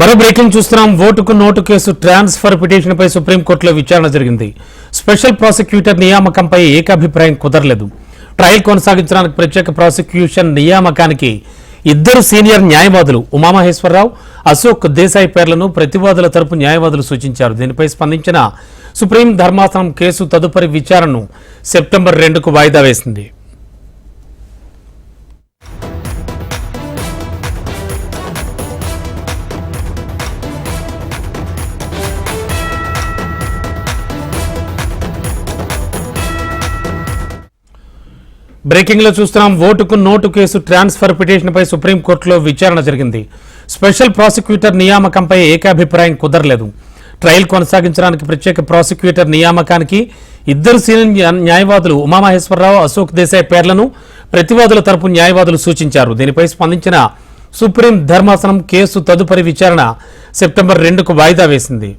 మరో బ్రేకింగ్ చూస్తున్నాం. ఓటుకు నోటు కేసు ట్రాన్స్ఫర్ పిటిషన్పై సుప్రీంకోర్టులో విచారణ జరిగింది. స్పెషల్ ప్రాసిక్యూటర్ నియామకంపై ఏకాభిప్రాయం కుదరలేదు. ట్రయల్ కొనసాగించడానికి ప్రత్యేక ప్రాసిక్యూషన్ నియామకానికి ఇద్దరు సీనియర్ న్యాయవాదులు ఉమామహేశ్వరరావు అశోక్ దేశాయ్ పేర్లను ప్రతివాదుల తరపు న్యాయవాదులు సూచించారు. దీనిపై స్పందించిన సుప్రీం ధర్మాసనం కేసు తదుపరి విచారణను సెప్టెంబర్ రెండుకు వాయిదా వేసింది. బ్రేకింగ్లో చూస్తున్నాం. ఓటుకు నోటు కేసు ట్రాన్స్ఫర్ పిటిషన్ పై సుప్రీంకోర్టులో విచారణ జరిగింది. స్పెషల్ ప్రాసిక్యూటర్ నియామకంపై ఏకాభిప్రాయం కుదరలేదు. ట్రయల్ కొనసాగించడానికి ప్రత్యేక ప్రాసిక్యూటర్ నియామకానికి ఇద్దరు సీనియర్ న్యాయవాదులు ఉమామహేశ్వరరావు అశోక్ దేశాయ్ పేర్లను ప్రతివాదుల తరపు న్యాయవాదులు సూచించారు. దీనిపై స్పందించిన సుప్రీం ధర్మాసనం కేసు తదుపరి విచారణ సెప్టెంబర్ రెండుకు వాయిదా వేసింది.